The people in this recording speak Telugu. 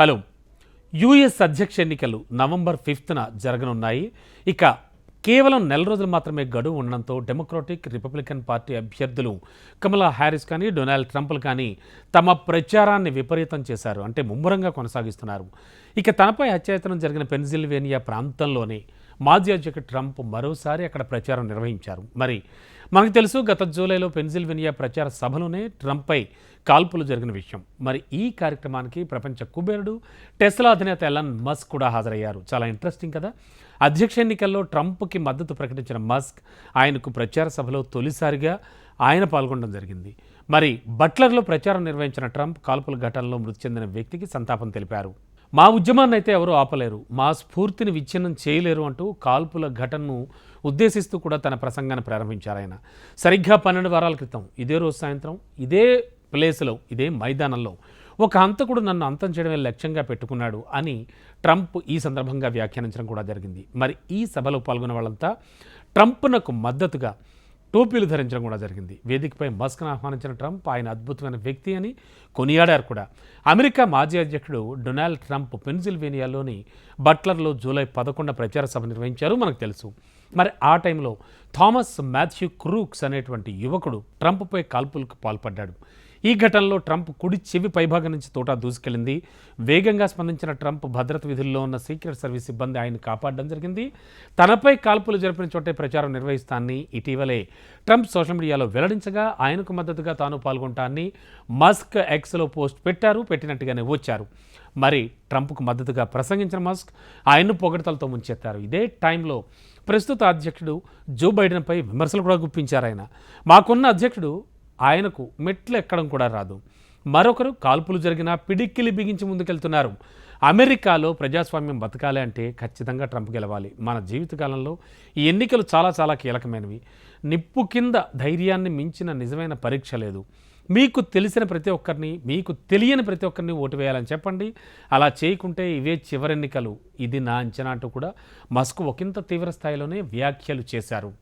హలో. యుఎస్ అధ్యక్ష ఎన్నికలు నవంబర్ ఫిఫ్త్న జరగనున్నాయి. ఇక కేవలం నెల రోజులు మాత్రమే గడువు ఉండడంతో డెమోక్రాటిక్ రిపబ్లికన్ పార్టీ అభ్యర్థులు కమలా హ్యారిస్ కానీ డొనాల్డ్ ట్రంప్లు కానీ తమ ప్రచారాన్ని విపరీతం చేశారు. అంటే ముమ్మరంగా కొనసాగిస్తున్నారు. ఇక తనపై హత్యాయతనం జరిగిన పెన్సిల్వేనియా ప్రాంతంలోనే మాజీ అధ్యక్షుడు ట్రంప్ మరోసారి అక్కడ ప్రచారం నిర్వహించారు. మరి మనకు తెలుసు గత జూలైలో పెన్సిల్వేనియా ప్రచార సభలోనే ట్రంప్పై కాల్పులు జరిగిన విషయం. మరి ఈ కార్యక్రమానికి ప్రపంచ కుబేరుడు టెస్లా అధినేత ఎలన్ మస్క్ కూడా హాజరయ్యారు. చాలా ఇంట్రెస్టింగ్ కదా? అధ్యక్ష ఎన్నికల్లో ట్రంప్కి మద్దతు ప్రకటించిన మస్క్ ఆయనకు ప్రచార సభలో తొలిసారిగా ఆయన పాల్గొనడం జరిగింది. మరి బట్లర్లో ప్రచారం నిర్వహించిన ట్రంప్ కాల్పుల ఘటనలో మృతి చెందిన వ్యక్తికి సంతాపం తెలిపారు. మా ఉద్యమాన్ని అయితే ఎవరూ ఆపలేరు. మా స్ఫూర్తిని విచ్ఛిన్నం చేయలేరు అంటూ కాల్పుల ఘటనను ఉద్దేశిస్తూ కూడా తన ప్రసంగాన్ని ప్రారంభించారు ఆయన. సరిగ్గా పన్నెండు వారాల క్రితం ఇదే రోజు సాయంత్రం ఇదే ప్లేస్లో ఇదే మైదానంలో ఒక హంతకుడు నన్ను అంతం చేయడమే లక్ష్యంగా పెట్టుకున్నాడు అని ట్రంప్ ఈ సందర్భంగా వ్యాఖ్యానించడం కూడా జరిగింది. మరి ఈ సభలో పాల్గొన్న వాళ్ళంతా ట్రంప్నకు మద్దతుగా టోపీలు ధరించడం కూడా జరిగింది. వేదికపై మస్క్ను ఆహ్వానించిన ట్రంప్ ఆయన అద్భుతమైన వ్యక్తి అని కొనియాడారు కూడా. అమెరికా మాజీ అధ్యక్షుడు డొనాల్డ్ ట్రంప్ పెన్సిల్వేనియాలోని బట్లర్లో జూలై పదకొండు ప్రచార సభ నిర్వహించారు మనకు తెలుసు. మరి ఆ టైంలో థామస్ మాథ్యూ క్రూక్స్ అనేటువంటి యువకుడు ట్రంప్పై కాల్పులకు పాల్పడ్డాడు. ఈ ఘటనలో ట్రంప్ కుడి చెవి పైభాగం నుంచి తోటా దూసుకెళ్ళింది వేగంగా స్పందించిన ట్రంప్ భద్రత విధుల్లో ఉన్న సీక్రెట్ సర్వీస్ సిబ్బంది ఆయన కాపాడడం జరిగింది. తనపై కాల్పులు జరిపిన చోటే ప్రచారం నిర్వహిస్తానని ఇటీవలే ట్రంప్ సోషల్ మీడియాలో వెల్లడించగా ఆయనకు మద్దతుగా తాను పాల్గొంటానని మస్క్ ఎక్స్లో పోస్ట్ పెట్టారు పెట్టినట్టుగానే వచ్చారు. మరి ట్రంప్కు మద్దతుగా ప్రసంగించిన మస్క్ ఆయన్ను పొగడతలతో ముంచెత్తారు. ఇదే టైంలో ప్రస్తుత అధ్యక్షుడు జో బైడెన్పై విమర్శలు కూడా గుప్పించారు ఆయన. మాకున్న అధ్యక్షుడు ఆయనకు మెట్లు ఎక్కడం కూడా రాదు. మరొకరు కాల్పులు జరిగినా పిడిక్కిలి బిగించి ముందుకెళ్తున్నారు. అమెరికాలో ప్రజాస్వామ్యం బతకాలి అంటే ఖచ్చితంగా ట్రంప్ గెలవాలి. మన జీవితకాలంలో ఈ ఎన్నికలు చాలా చాలా కీలకమైనవి. నిప్పు కింద ధైర్యాన్ని మించిన నిజమైన పరీక్ష లేదు. మీకు తెలిసిన ప్రతి ఒక్కరిని మీకు తెలియని ప్రతి ఒక్కరిని ఓటు వేయాలని చెప్పండి. అలా చేయకుంటే ఇవే చివరి ఎన్నికలు. ఇది నా అంచనా అంటూ కూడా మస్కు ఒకంత తీవ్ర స్థాయిలోనే వ్యాఖ్యలు చేశారు.